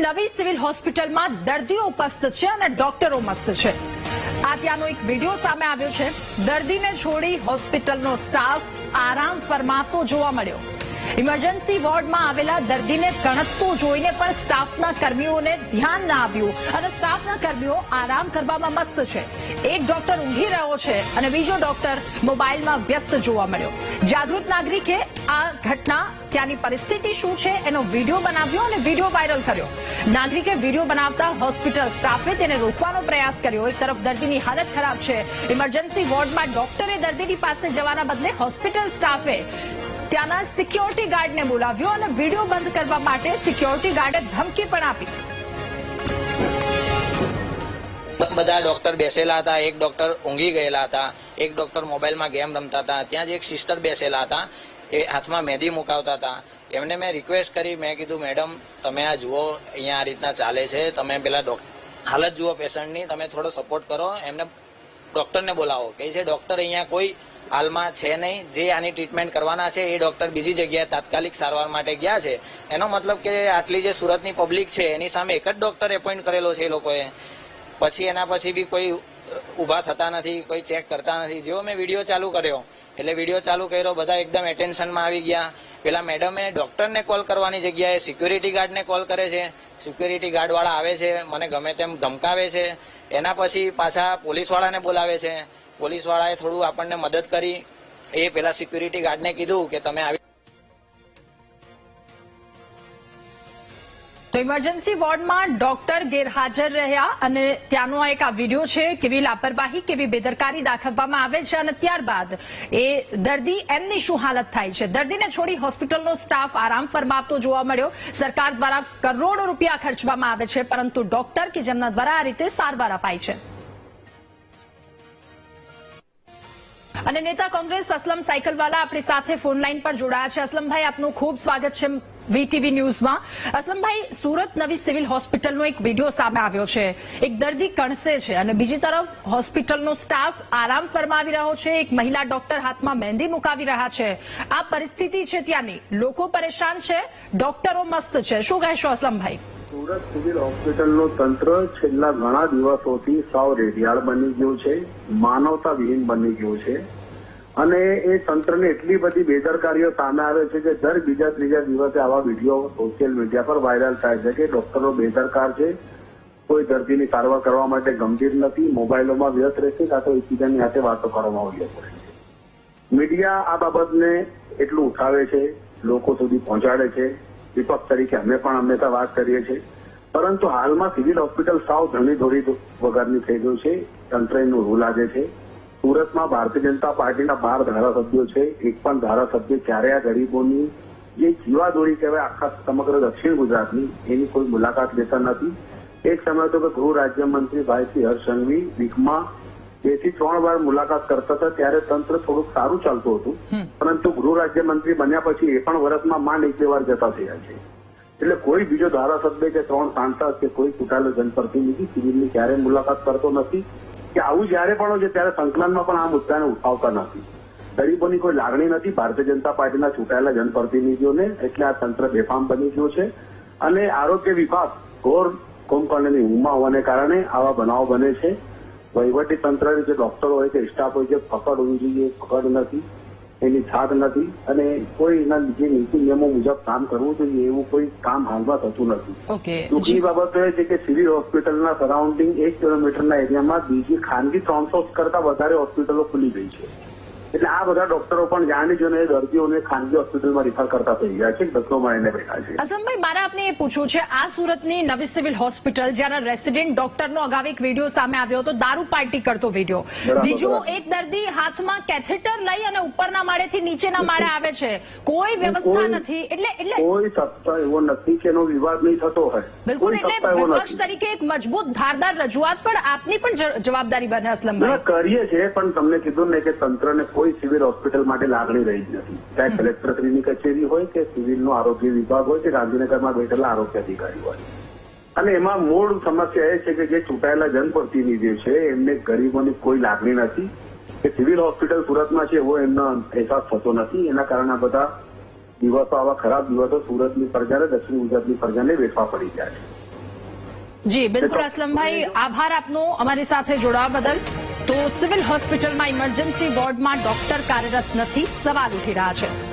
નવી સિવિલ હોસ્પિટલમાં દર્દીઓ ઉપસ્થિત છે અને ડોક્ટરો મસ્ત છે. આ ત્યાંનો એક વીડિયો સામે આવ્યો છે. દર્દીને છોડી હોસ્પિટલનો સ્ટાફ આરામ ફરમાવતો જોવા મળ્યો. ઇમરજન્સી વોર્ડમાં આવેલા દર્દીને કણસતો જોઈને પણ સ્ટાફના કર્મીઓને ધ્યાન ના આવ્યું અને સ્ટાફના કર્મીઓ આરામ કરવામાં મસ્ત છે. એક ડોક્ટર ઊંઘી રહ્યો છે અને બીજો ડોક્ટર મોબાઈલમાં વ્યસ્ત જોવા મળ્યો. જાગૃત નાગરિકે આ ઘટના, ત્યાંની પરિસ્થિતિ શું છે, એનો વીડિયો બનાવ્યો અને વીડિયો વાયરલ કર્યો. નાગરિકે વીડિયો બનાવતા હોસ્પિટલ સ્ટાફે તેને રોકવાનો પ્રયાસ કર્યો. એક તરફ દર્દીની હાલત ખરાબ છે. ઇમરજન્સી વોર્ડમાં ડોક્ટરે દર્દીની પાસે જવાના બદલે હોસ્પિટલ સ્ટાફે ત્યાંના સિક્યોરિટી ગાર્ડને બોલાવ્યો અને વીડિયો બંધ કરવા માટે સિક્યોરિટી ગાર્ડે ધમકી પણ આપી. બધા ડોક્ટર બેસેલા હતા. એક ડોક્ટર ઊંઘી ગયેલા હતા. એક ડોક્ટર મોબાઈલમાં ગેમ રમતા હતા. ત્યાં જ એક સિસ્ટર બેસેલા હતા. એ હાથમાં મહેંદી મુકાવતા હતા. એમને મેં રિક્વેસ્ટ કરી, મેં કીધું, મેડમ, તમે આ જુઓ, અહીંયા આ રીતના ચાલે છે. તમે પેલા હાલત જુઓ પેશન્ટની, તમે થોડો સપોર્ટ કરો. એમને ડોક્ટરને બોલાવો. કે છે ડોક્ટર અહીંયા કોઈ હાલમાં છે નહીં. જે આની ટ્રીટમેન્ટ કરવાના છે, એ ડોક્ટર બીજી જગ્યાએ તાત્કાલિક સારવાર માટે ગયા છે. એનો મતલબ કે આટલી જે સુરતની પબ્લિક છે, એની સામે એક જ ડોક્ટર એપોઇન્ટ કરેલો છે એ લોકોએ. પછી એના પછી બી કોઈ ઊભા થતા નથી, કોઈ ચેક કરતા નથી. જેવો મેં વીડિયો ચાલુ કર્યો એટલે વીડિયો ચાલુ કર્યો, બધા એકદમ એટેન્શનમાં આવી ગયા. પેલા મેડમે ડોક્ટરને કોલ કરવાની જગ્યાએ સિક્યુરિટી ગાર્ડને કોલ કરે છે. સિક્યુરિટી ગાર્ડવાળા આવે છે, મને ગમે તેમ ધમકાવે છે. એના પછી પાછા પોલીસવાળાને બોલાવે છે. પોલીસવાળાએ થોડું આપણને મદદ કરી. એ પેલા સિક્યુરિટી ગાર્ડને કીધું કે તમે આવી ઇમરજન્સી વોર્ડમાં ડોક્ટર ગેરહાજર રહ્યા અને ત્યાંનો આ એક આ વીડિયો છે, કેવી લાપરવાહી, કેવી બેદરકારી દાખવવામાં આવે છે અને ત્યારબાદ એ દર્દી એમની શું હાલત થાય છે? દર્દીને છોડી હોસ્પિટલનો સ્ટાફ આરામ ફરમાવતો જોવા મળ્યો. સરકાર દ્વારા કરોડો રૂપિયા ખર્ચવામાં આવે છે, પરંતુ ડોક્ટર કે જેમના દ્વારા આ રીતે સારવાર અપાય છે. અને નેતા કોંગ્રેસ અસલમ સાયકલવાલા આપણી સાથે ફોન લાઈન પર જોડાયા છે. અસલમભાઈ, આપનું ખૂબ સ્વાગત છે. વીટીવી ન્યૂઝમાં. અસલમભાઈ, સુરત નવી સિવિલ હોસ્પિટલનો એક વીડિયો સામે આવ્યો છે. એક દર્દી કણસે છે અને બીજી તરફ હોસ્પિટલનો સ્ટાફ આરામ ફરમાવી રહ્યો છે. એક મહિલા ડોક્ટર હાથમાં મહેંદી મુકાવી રહ્યા છે. આ પરિસ્થિતિ છે ત્યાંની. લોકો પરેશાન છે, ડોક્ટરો મસ્ત છે. શું કહેશો અસલમભાઈ? સુરત સિવિલ હોસ્પિટલનું તંત્ર છેલ્લા ઘણા દિવસોથી સાવ રેડિયાળ બની ગયું છે માનવતા વિહીન બની ગયું છે. અને એ તંત્રને એટલી બધી બેદરકારીઓ સામે આવે છે કે દર બીજા ત્રીજા દિવસે આવા વીડિયો સોશિયલ મીડિયા પર વાયરલ થાય છે કે ડોક્ટરો બેદરકાર છે. કોઈ દર્દીની સારવાર કરવા માટે ગંભીર નથી, મોબાઈલોમાં વ્યસ્ત રહેશે કાં તો એકબીજાની સાથે વાતો કરવામાં આવી છે. મીડિયા આ બાબતને એટલું ઉઠાવે છે, લોકો સુધી પહોંચાડે છે. વિપક્ષ તરીકે અમે પણ હંમેશા વાત કરીએ છીએ. પરંતુ હાલમાં સિવિલ હોસ્પિટલ સાવ ધણી ધોરી વગરની થઈ ગયું છે. તંત્ર એનું રૂલ લાગે છે. સુરતમાં ભારતીય જનતા પાર્ટીના બાર ધારાસભ્યો છે. એક પણ ધારાસભ્ય ક્યારે આ ગરીબોની જે જીવાદોરી કહેવાય આખા સમગ્ર દક્ષિણ ગુજરાતની એની કોઈ મુલાકાત લેતા નથી. એક સમય હતો કે ગૃહ રાજ્યમંત્રી ભાઈશ્રી હર્ષ સંઘવી વીકમાં બેથી ત્રણ વાર મુલાકાત કરતા હતા. ત્યારે તંત્ર થોડુંક સારું ચાલતું હતું. પરંતુ ગૃહ રાજ્યમંત્રી બન્યા પછી એ પણ વર્ષમાં માંડ એક બે વાર જતા થયા છે. એટલે કોઈ બીજો ધારાસભ્ય કે ત્રણ સાંસદ કે કોઈ ચૂંટાયેલો જનપ્રતિનિધિ શિબિરની ક્યારેય મુલાકાત કરતો નથી. કે આવું જયારે પણ છે, ત્યારે સંકલનમાં પણ આ મુદ્દાને ઉઠાવતા નથી. ગરીબોની કોઈ લાગણી નથી. ભારતીય જનતા પાર્ટીના ચૂંટાયેલા જનપ્રતિનિધિઓને એટલે આ તંત્ર બેફામ બની ગયું છે. અને આરોગ્ય વિભાગ ઘોર કુંભકર્ણની ઊંઘમાં હોવાને કારણે આવા બનાવો બને છે. વહીવટી તંત્ર જે ડોક્ટરો હોય કે સ્ટાફ હોય છે પકડ હોવી જોઈએ પકડ નથી. એની છાત નથી અને કોઈ એના જે નીતિ નિયમો મુજબ કામ કરવું જોઈએ એવું કોઈ કામ હાલમાં થતું નથી. દુઃખની બાબત એ છે કે સિવિલ હોસ્પિટલના સરાઉન્ડિંગ એક કિલોમીટરના એરિયામાં બીજી ખાનગી ત્રણસો કરતા વધારે હોસ્પિટલો ખુલી ગઈ છે. એટલે આ બધા ડોક્ટરો પણ જાણી જોઈને દર્દીઓને ખાનગી હોસ્પિટલમાં રિફર કરતા થઈ ગયા છે. ધક્કો મારીને બેઠા છે. અસમભાઈ મારે આપને એ પૂછવું છે આ સુરતની નવી સિવિલ હોસ્પિટલ જ્યાંના રેસિડેન્ટ ડોક્ટરનો અગાઉ એક વીડિયો સામે આવ્યો હતો દારૂ પાર્ટી કરતો વીડિયો. બીજું એક દર્દી હાથમાં કેથેટર લઈ અને ઉપરના માળેથી નીચેના માળે આવે છે. કોઈ વ્યવસ્થા નથી. એટલે એટલે કોઈ સત્તા એવો નથી કે એનો વિવાદ નહીં થતો હોય. બિલકુલ એટલે વિપક્ષ તરીકે એક મજબૂત ધારદાર રજૂઆત પણ આપની પણ જવાબદારી બને અસલમભાઈ. કરીએ છીએ પણ તમને કીધું ને કે તંત્રને કોઈ સિવિલ હોસ્પિટલ માટે લાગણી રહી જ નથી. ચાહે કલેક્ટરશ્રીની કચેરી હોય કે સિવિલનો આરોગ્ય વિભાગ હોય કે ગાંધીનગરમાં બેઠેલા આરોગ્ય અધિકારી હોય. અને એમાં મૂળ સમસ્યા એ છે કે જે ચૂંટાયેલા જનપ્રતિનિધિ છે એમને ગરીબોની કોઈ લાગણી નથી. કે સિવિલ હોસ્પિટલ સુરતમાં છે એવો એમનો અહેસાસ થતો નથી. એના કારણે આ બધા દિવસો આવા ખરાબ દિવસો સુરતની પ્રજાને દક્ષિણ ગુજરાતની પ્રજાને વેઠવા પડી ગયા છે. જી બિલકુલ અસલમભાઈ આભાર આપનો અમારી સાથે જોડાવા બદલ. તો સિવિલ હોસ્પિટલમાં ઇમરજન્સી વોર્ડમાં ડોક્ટર કાર્યરત નથી સવાલ ઉઠી રહ્યા છે.